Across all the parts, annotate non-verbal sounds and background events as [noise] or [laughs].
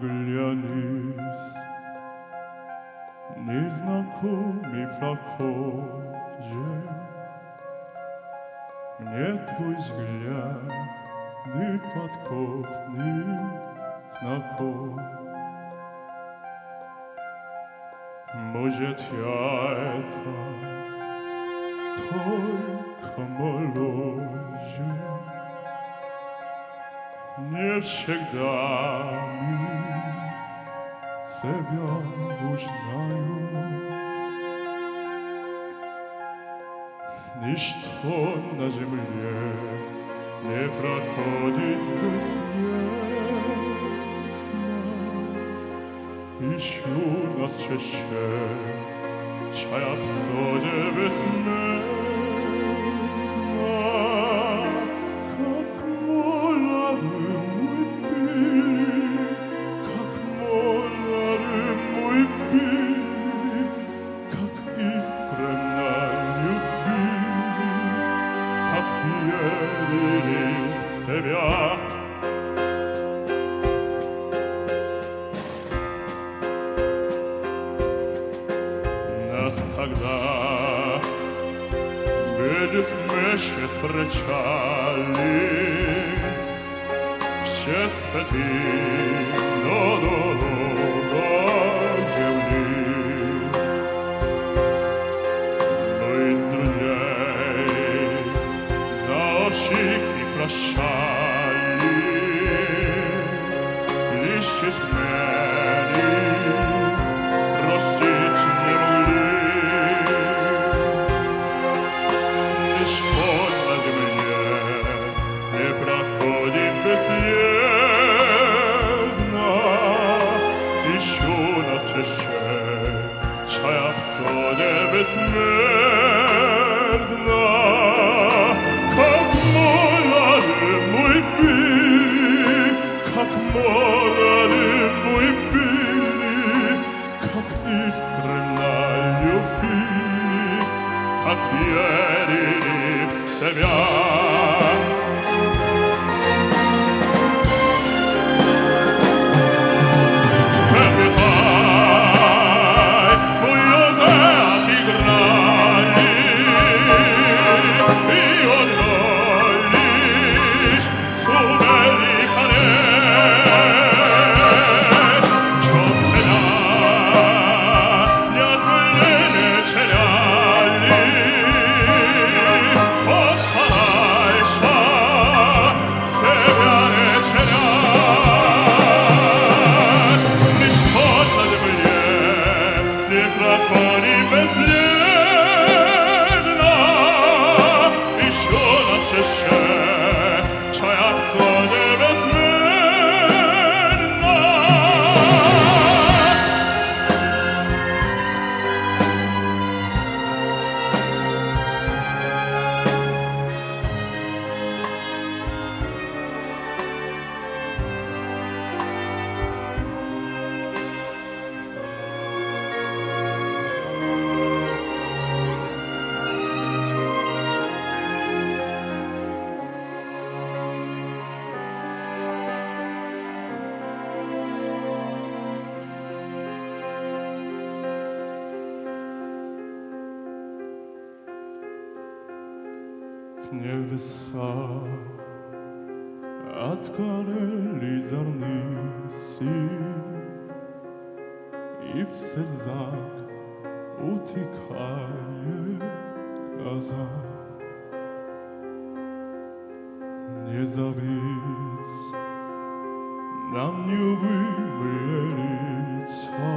глянись, незнакомый прохожий, мне твой взгляд неподкопный знаком. Может, я это только моложе, не всегда мы себя узнаем. Ничто на земле не проходит бесследно. Ищу нас чаще, чая в соде бессмертно. мы ще встречали все стати до, до, до, до земли. Но и друзей за общий прощали, лишь из небеса открыли зорницы, И в слезах утекает глаза. Не забыть нам любимые лица,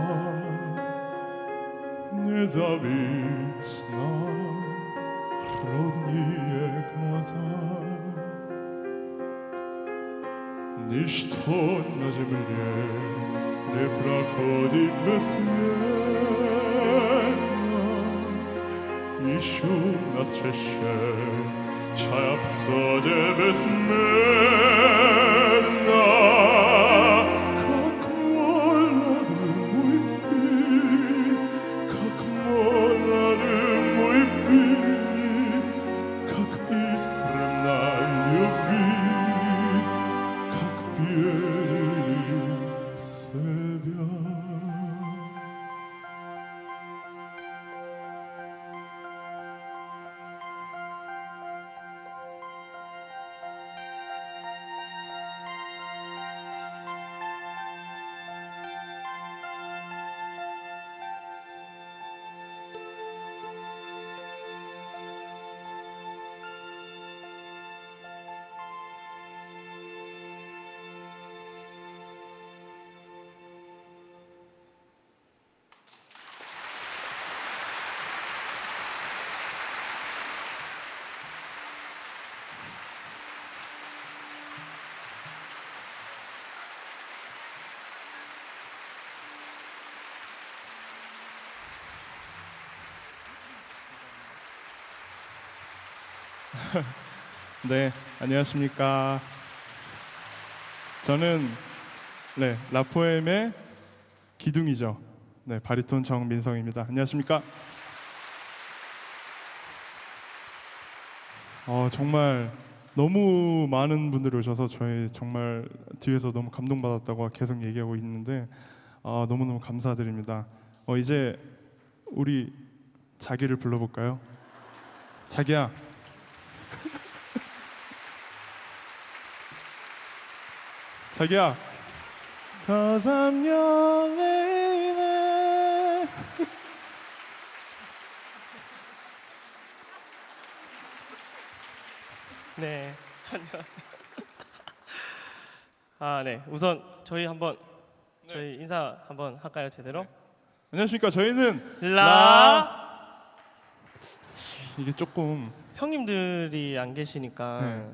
Не забыть нам родные глаза. Ничто на земле не проходит бесследно. Ищу нас чаще, чая в соде бессмертно. [laughs] 네, 안녕하십니까. 저는 네 라포엠의 기둥이죠. 네, 바리톤 정민성입니다. 안녕하십니까. 어, 정말 너무 많은 분들이 오셔서 저희 정말 뒤에서 너무 감동받았다고 계속 얘기하고 있는데 아, 너무너무 감사드립니다. 어, 이제 우리 자기를 불러볼까요? 자기야. 자기야. Cause I'm your lady. 네, 안녕하세요. 아, 네. 우선 저희 한번 저희 인사 한번 할까요, 제대로? 안녕하십니까. 저희는 라 이게 조금 형님들이 안 계시니까 네.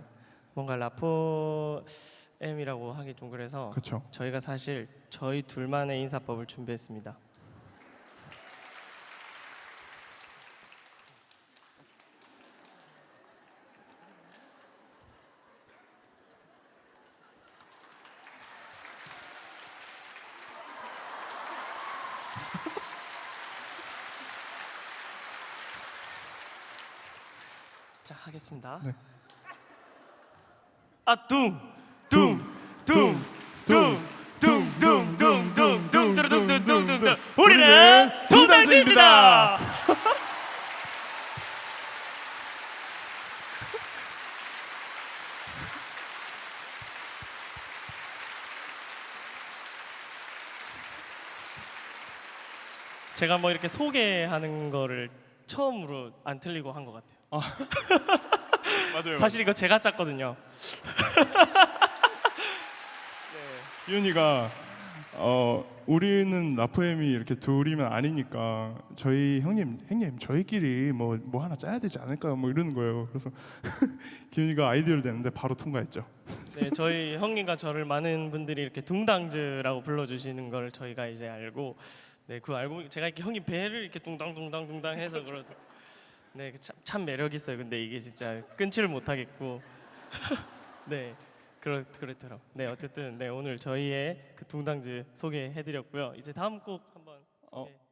뭔가 라포 M이라고 하기 좀 그래서 그렇죠. 저희가 사실 저희 둘만의 인사법을 준비했습니다. [laughs] 자 하겠습니다. 네. 아 둥, 둥, 둥, 둥, 둥, 둥, 둥, 둥, 둥, 둥, 둥, 둥, 둥, 둥. 우리는 동당지입니다. 제가 뭐 이렇게 소개하는 거를 처음으로 안 틀리고 한 것 같아요. 맞아요. 사실 이거 제가 짰거든요. 기훈이가 어 우리는 라포엠이 이렇게 둘이면 아니니까 저희 형님 형님 저희끼리 뭐 뭐 하나 짜야 되지 않을까 뭐 이러는 거예요. 그래서 [laughs] 기훈이가 아이디어를 내는데 바로 통과했죠. 네, 저희 형님과 저를 많은 분들이 이렇게 둥당즈라고 불러주시는 걸 저희가 이제 알고, 네, 그 알고 제가 이렇게 형님 배를 이렇게 둥당둥당 둥당 해서 [laughs] 그러, 네, 참, 참 매력 있어요. 근데 이게 진짜 끊지를 못하겠고, [laughs] 네, 그렇 그렇더라고. 네, 어쨌든 네 오늘 저희의 그 둥당즈 소개해드렸고요. 이제 다음 곡 한번 어. 소개.